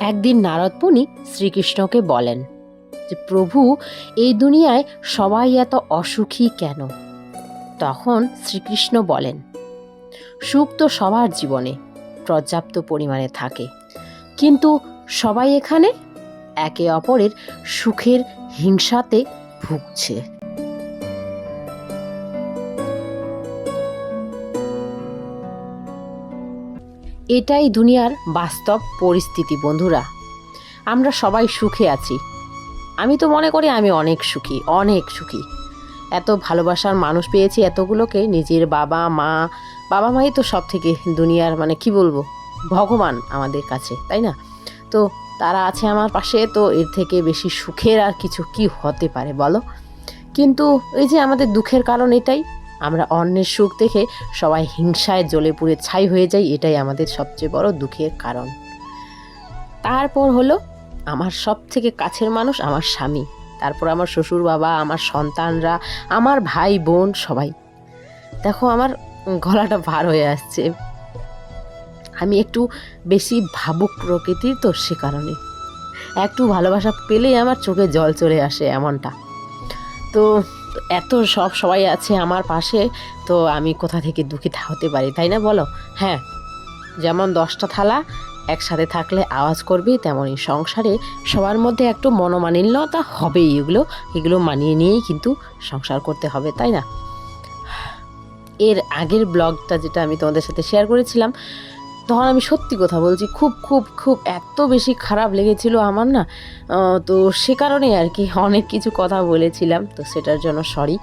একদিন নারদমুনি শ্রীকৃষ্ণকে বলেন যে, প্রভু, এই দুনিয়ায় সবাই এত অসুখী কেন? তখন শ্রীকৃষ্ণ বলেন, সুখ তো সবার জীবনে, পর্যাপ্ত পরিমাণে থাকে। কিন্তু সবাই এখানে একে অপরের সুখের হিংসাতে ভুগছে। এটাই দুনিয়ার বাস্তব পরিস্থিতি, বন্ধুরা। আমরা সবাই সুখে আছি। আমি তো মনে করি আমি অনেক সুখী অনেক সুখী। এত ভালোবাসার মানুষ পেয়েছি এতগুলোকে, নিজের বাবা, মা, বাবা মাই তো সব থেকে দুনিয়ার মানে কি বলব, ভগবান আমাদের কাছে, তাই না? তো তারা আছে আমার পাশে, তো এর থেকে বেশি সুখের আর কিছু কি হতে পারে বলো? কিন্তু এই যে আমাদের দুঃখের কারণ এটাই আমরা অন্যের সুখ দেখে সবাই হিংসায় জ্বলে পুড়ে ছাই হয়ে যায় এটাই আমাদের সবচেয়ে বড় দুঃখের কারণ। তারপর হলো, আমার সব থেকে কাছের মানুষ আমার স্বামী, তারপর আমার শ্বশুর বাবা, আমার সন্তানরা, আমার ভাই, বোন, সবাই। দেখো, আমার গলাটা ভার হয়ে আসছে। আমি একটু বেশি ভাবুক প্রকৃতির তো সে কারণে। একটু ভালোবাসা পেলেই আমার চোখে জল চলে আসে এমনটা। তো এত সব সবাই আছে আমার পাশে, তো আমি কোথা থেকে দুঃখিত হতে পারি, তাই না বলো? হ্যাঁ যেমন দশটা থালা, একসাথে থাকলে আওয়াজ করবি তেমনই সংসারে সবার মধ্যে একটু মনোমালিন্যতা হবেই, এগুলো এগুলো মানিয়ে নিয়েই কিন্তু সংসার করতে হবে, তাই না? এর আগের ব্লগটা যেটা আমি তোমাদের সাথে শেয়ার করেছিলাম তখন আমি সত্যি কথা বলছি, খুব খুব খুব এত বেশি খারাপ লেগেছিল আমার না তো সে কারণে আর কি অনেক কিছু কথা বলেছিলাম, তো সেটার জন্য সরি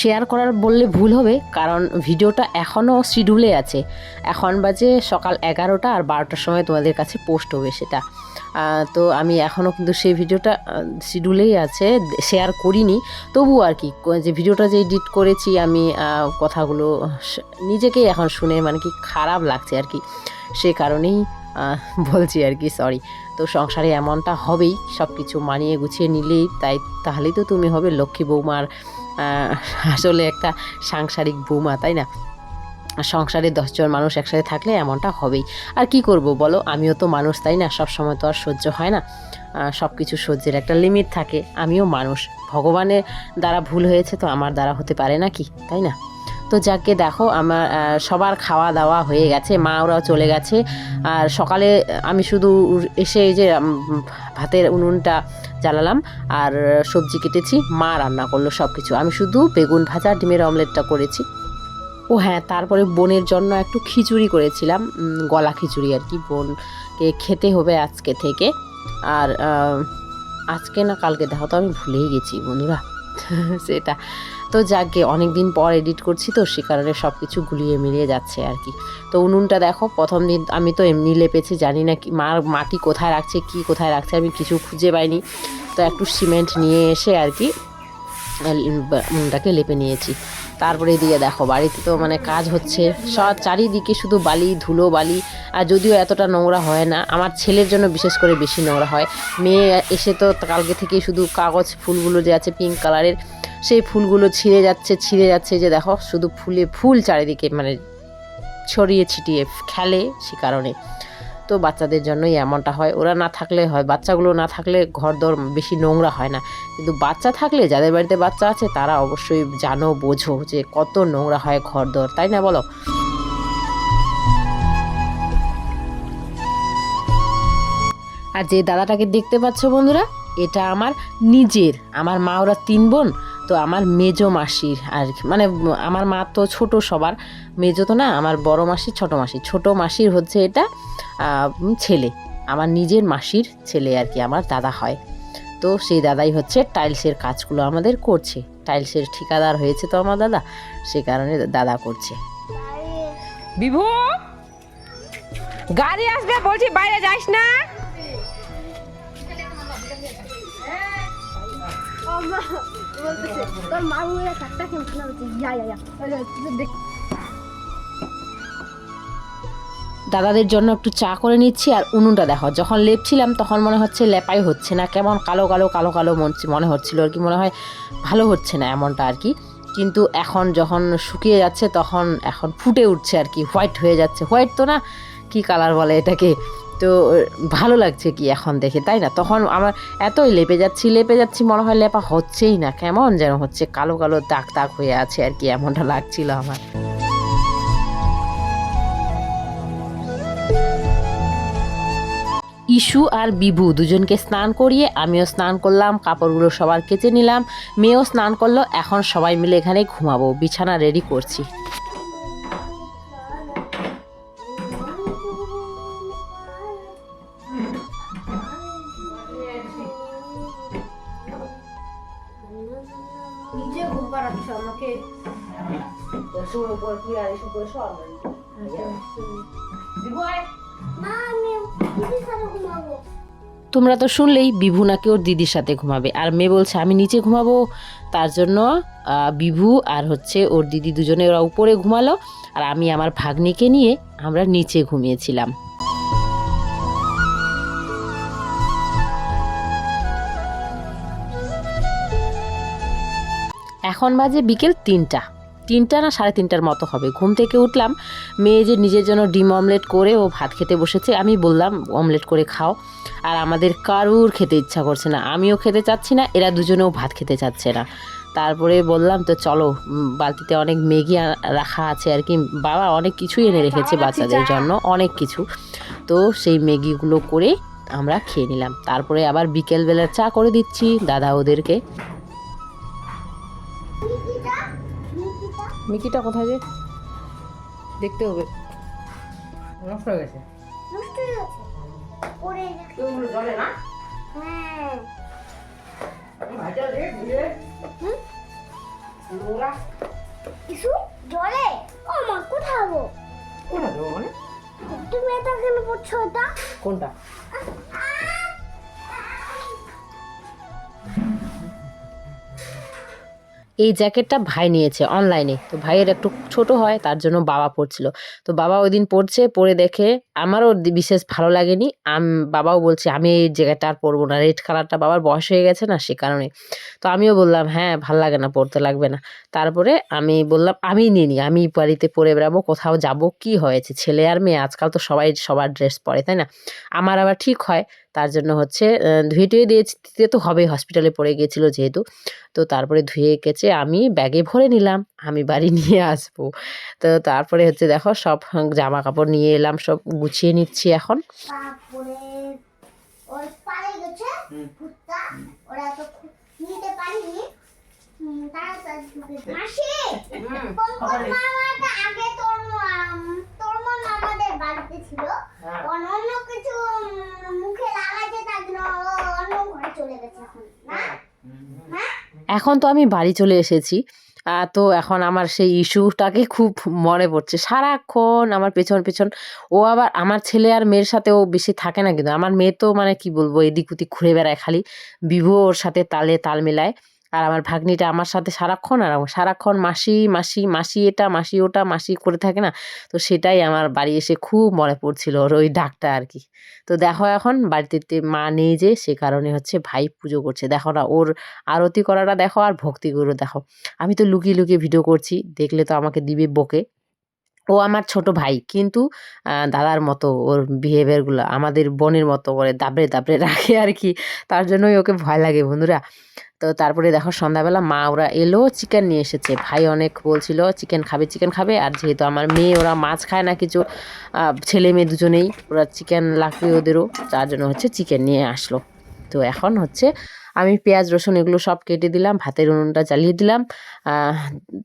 শেয়ার করার বললে ভুল হবে, কারণ ভিডিওটা এখনও শিডিউলে আছে। এখন বাজে সকাল এগারোটা আর বারোটার সময় তোমাদের কাছে পোস্ট হবে সেটা। তো আমি এখনও কিন্তু সেই ভিডিওটা শিডিউলেই আছে শেয়ার করিনি। তবু আর কি যে ভিডিওটা যে এডিট করেছি আমি কথাগুলো নিজেকেই এখন শুনে মানে কি খারাপ লাগছে আর কি। সে কারণেই বলছি আর কি সরি তো সংসারে এমনটা হবেই সব কিছু মানিয়ে গুছিয়ে নিলেই, তাই, তাহলেই তো তুমি হবে লক্ষ্মী বৌমার আসলে একটা সাংসারিক বৌমা, তাই না? সংসারে দশজন মানুষ একসাথে থাকলে এমনটা হবেই। আর কি করব বলো? আমিও তো মানুষ, তাই না? সব সময় তো আর সহ্য হয় না। সব কিছু সহ্যের একটা লিমিট থাকে। আমিও মানুষ। ভগবানের দ্বারা ভুল হয়েছে তো আমার দ্বারা হতে পারে না কি? তাই না? তো যাকে দেখো আমার সবার খাওয়া দাওয়া হয়ে গেছে, মা ওরাও চলে গেছে। আর সকালে আমি শুধু এসে এই যে ভাতের উনুনটা জ্বালালাম আর সবজি কেটেছি। মা রান্না করল সব কিছু আমি শুধু বেগুন ভাজা, ডিমের অমলেটটা করেছি। ও হ্যাঁ তারপরে বোনের জন্য একটু খিচুড়ি করেছিলাম গলা খিচুড়ি আর কি, বোনকে খেতে হবে আজকে থেকে। আর আজকে না কালকে, দেখো তো আমি ভুলেই গেছি বন্ধুরা, সেটা। তো যাকে অনেক দিন পর এডিট করছি তো, সে কারণে সব কিছু গুলিয়ে মিলিয়ে যাচ্ছে আর কি। তো উনুনটা দেখো, প্রথম দিন আমি তো এমনি লেপেছি, জানি না কি, মার মাটি কোথায় রাখছে, কি কোথায় রাখছে, আমি কিছু খুঁজে পাইনি। তো একটু সিমেন্ট নিয়ে এসে আর কি উনুনটাকে লেপে নিয়েছি। তারপরে এদিকে দেখো, বাড়িতে তো মানে কাজ হচ্ছে। সব চারিদিকে শুধু বালি, ধুলো বালি, আর যদিও এতটা নোংরা হয় না, আমার ছেলের জন্য বিশেষ করে বেশি নোংরা হয়। মেয়ে এসে তো কালকে থেকে শুধু কাগজ ফুলগুলো যে আছে পিঙ্ক কালারের সেই ফুলগুলো ছিঁড়ে যাচ্ছে ছিঁড়ে যাচ্ছে, যে দেখো, শুধু ফুলে, ফুল চারিদিকে মানে ছড়িয়ে ছিটিয়ে খেলে সে কারণে। তো বাচ্চাদের জন্যই এমনটা হয়। ওরা না থাকলে হয়, বাচ্চাগুলো না থাকলে ঘর দর বেশি নোংরা হয় না। কিন্তু বাচ্চা থাকলে, যাদের বাড়িতে বাচ্চা আছে, তারা অবশ্যই জানো, বোঝো যে কত নোংরা হয় ঘর দর তাই না বলো? আর যে দাদাটাকে দেখতে পাচ্ছ বন্ধুরা, এটা আমার নিজের, আমার মা ওরা তিন বোন, তো আমার মেজো মাসির আর। মানে আমার মা তো ছোট সবার, মেজো তো না, আমার বড় মাসির ছোট মাসি ছোট মাসির হচ্ছে এটা ছেলে। আমার নিজের মাসির ছেলে আর কি আমার দাদা হয়। তো সেই দাদাই হচ্ছে টাইলসের কাজগুলো আমাদের করছে। টাইলসের ঠিকাদার হয়েছে তো আমার দাদা সে কারণে দাদা করছে। বিভু গাড়ি আসবে বলছি বাইরে যাস না। বলতেছে তোর মা দাদাদের জন্য একটু চা করে নিচ্ছি আর উনুনটা দেখো। যখন লেপছিলাম তখন মনে হচ্ছে লেপাই হচ্ছে না, কেমন কালো কালো কালো কালো মন- মনে হচ্ছিল আর কি, মনে হয় ভালো হচ্ছে না এমনটা আর কি। কিন্তু এখন যখন শুকিয়ে যাচ্ছে তখন এখন ফুটে উঠছে আর কি, হোয়াইট হয়ে যাচ্ছে। হোয়াইট তো না, কি কালার বলে এটাকে? তো ভালো লাগছে কি এখন দেখে, তাই না? তখন আমার এতই লেপে যাচ্ছি লেপে যাচ্ছি মনে হয় লেপা হচ্ছেই না, কেমন যেন হচ্ছে কালো কালো দাগ দাগ হয়ে আছে আর কি, এমনটা লাগছিল আমার। ইস্যু আর বিভু দুজনকে স্নান করিয়ে আমিও স্নান করলাম কাপড়গুলো সবার কেচে নিলাম মেয়েও স্নান করল এখন সবাই মিলে এখানে ঘুমাবো বিছানা রেডি করছি। নিজে ঘুম পাড়াচ্ছ আমাকে মা আমি দিদির সাথে ঘুমাবো তোমরা তো শুনলেই বিভু নাকি ওর দিদির সাথে ঘুমাবে। আর মেয়ে বলছে, আমি নিচে ঘুমাবো। তার জন্য বিভু আর হচ্ছে ওর দিদি দুজনে ওরা উপরে ঘুমালো। আর আমি আমার ভাগ্নিকে নিয়ে আমরা নিচে ঘুমিয়েছিলাম। এখন বাজে বিকেল তিনটা। তিনটা না সাড়ে তিনটার মতো হবে। ঘুম থেকে উঠলাম মেয়ে যে নিজের জন্য ডিম অমলেট করে ও ভাত খেতে বসেছে আমি বললাম অমলেট করে খাও। আর আমাদের কারুর খেতে ইচ্ছা করছে না আমিও খেতে চাচ্ছি না এরা দুজনেও ভাত খেতে চাচ্ছে না। তারপরে বললাম তো চলো বালতিতে অনেক ম্যাগি রাখা আছে আর কি। বাবা অনেক কিছুই এনে রেখেছে বাচ্চাদের জন্য অনেক কিছু। তো সেই ম্যাগিগুলো করে আমরা খেয়ে নিলাম। তারপরে আবার বিকেলবেলার চা করে দিচ্ছি দাদা ওদেরকে। মিকিটা কোথায় যে? দেখতে হবে। নষ্ট হয়ে গেছে। নষ্ট হয়ে গেছে। পড়ে জলে না? হ্যাঁ। ইসু জলে? ও মা কোথায় হব তুমি এটা কেন পড়ছো এটা কোনটা? এই জ্যাকেটটা ভাই নিয়েছে অনলাইনে তো ভাইয়ের একটু ছোট হয়, তার জন্য বাবা পড়ছিল তো বাবা ওই দিন পড়ছে পরে দেখে আমারও বিশেষ ভালো লাগেনি। আম বাবাও বলছে, আমি এই জ্যাকেটটা আর পরবো না। রেড কালারটা বাবার বয়স হয়ে গেছে না, সে কারণে। তো আমিও বললাম হ্যাঁ ভালো লাগে না পড়তে লাগবে না। তারপরে আমি বললাম, আমি নিয়ে নিই আমি বাড়িতে পরে বেরাবো কোথাও যাব, কি হয়েছে? ছেলে আর মেয়ে, আজকাল তো সবাই সবার ড্রেস পরে, তাই না? আমার আবার ঠিক হয়, তার জন্য হচ্ছে ধুয়ে টুয়ে দিয়ে দিতে তো হবেই হসপিটালে পড়ে গিয়েছিল যেহেতু। তো তারপরে ধুয়ে কেচে আমি ব্যাগে ভরে নিলাম আমি বাড়ি নিয়ে আসব। তো তারপরে হচ্ছে দেখো সব জামা কাপড় নিয়ে এলাম সব গুছিয়ে নিচ্ছি এখন। তারপরে ওই পারে গেছে ওরা তো নিতে পারিনি হুম, তাড়াতাড়ি ঢুকে- মাসি পঙ্কজ মামাটা আগে তোর মা- তোর মামা আমাদের বাড়িতে ছিল অন্য অন্য কিছু উম, মুখে লাগাইছে তার জন্য ও অন্য ঘরে চলে গেছে এখন না হ্যাঁ এখন তো আমি বাড়ি চলে এসেছি। তো এখন আমার সেই ইস্যুটাকে খুব মনে পড়ছে। সারাক্ষণ আমার পেছন পেছন। ও আবার আমার ছেলে আর মেয়ের সাথে ও বেশি থাকে না কিন্তু। আমার মেয়ে তো মানে কি বলব, এদিক ওদিক ঘুরে বেড়ায় খালি। বিভু ওর সাথে তালে তাল মেলায়। আর আমার ভাগ্নিটা আমার সাথে সারাক্ষণ আর সারাক্ষণ মাসি মাসি মাসি এটা, মাসি ওটা, মাসি করে থাকে না? তো সেটাই আমার বাড়ি এসে খুব মনে পড়ছিল ওর ওই ডাকটা আর কি। তো দেখো এখন বাড়িতে মা নেই যে সে কারণে হচ্ছে ভাই পুজো করছে। দেখো না ওর আরতি করাটা দেখো আর ভক্তিগুলো দেখো। আমি তো লুকিয়ে লুকিয়ে ভিডিও করছি, দেখলে তো আমাকে দিবে বকে। ও আমার ছোট ভাই কিন্তু দাদার মতো ওর বিহেভিয়ারগুলো আমাদের বোনের মতো করে দাবড়ে দাবড়ে রাখে আর কি। তার জন্যই ওকে ভয় লাগে বন্ধুরা। তো তারপরে দেখো সন্ধ্যাবেলা মা ওরা এলো চিকেন নিয়ে এসেছে। ভাই অনেক বলছিল চিকেন খাবে চিকেন খাবে। আর যেহেতু আমার মেয়ে, ওরা মাছ খায় না কিছু ছেলে মেয়ে দুজনেই, ওরা চিকেন লাগবে ওদেরও, তার জন্য হচ্ছে চিকেন নিয়ে আসলো। তো এখন হচ্ছে আমি পেঁয়াজ, রসুন এগুলো সব কেটে দিলাম, ভাতের উনুনটা জ্বালিয়ে দিলাম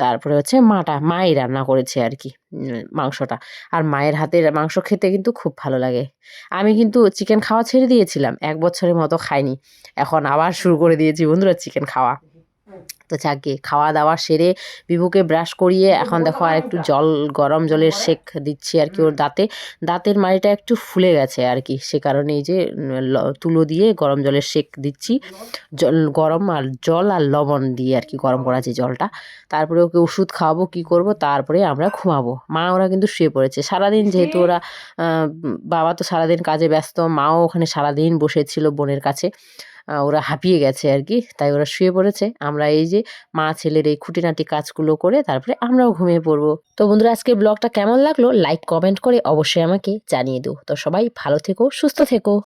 তারপরে হচ্ছে মাটা, মাই রান্না করেছে আর কি মাংসটা। আর মায়ের হাতের মাংস খেতে কিন্তু খুব ভালো লাগে। আমি কিন্তু চিকেন খাওয়া ছেড়ে দিয়েছিলাম, এক বছরের মতো খাইনি। এখন আবার শুরু করে দিয়েছি বন্ধুরা চিকেন খাওয়া। তো যাকে খাওয়া দাওয়া সেরে বিভুকে ব্রাশ করিয়ে এখন দেখো আর একটু জল গরম জলের শেক দিচ্ছি আর কি ওর দাঁতে। দাঁতের মাড়িটা একটু ফুলে গেছে আর কি সে কারণে এই যে তুলো দিয়ে গরম জলের শেক দিচ্ছি। জল গরম আর জল আর লবণ দিয়ে আর কি গরম করা যে জলটা। তারপরে ওকে ওষুধ খাওয়াবো কি করব তারপরে আমরা ঘুমাবো। মা ওরা কিন্তু শুয়ে পড়েছে। সারাদিন যেহেতু ওরা বাবা তো সারাদিন কাজে ব্যস্ত মাও ওখানে সারাদিন বসেছিল বোনের কাছে। ওরা হাঁপিয়ে গেছে আর কি তাই ওরা শুয়ে পড়েছে। আমরা এই যে মা, ছেলের এই খুঁটিনাটি কাজগুলো করে তারপরে আমরাও ঘুমিয়ে পড়ব। তো বন্ধুরা, আজকে ব্লগটা কেমন লাগল? লাইক, কমেন্ট করে অবশ্যই আমাকে জানিয়ে দিও। তো সবাই ভালো থেকো, সুস্থ থেকো।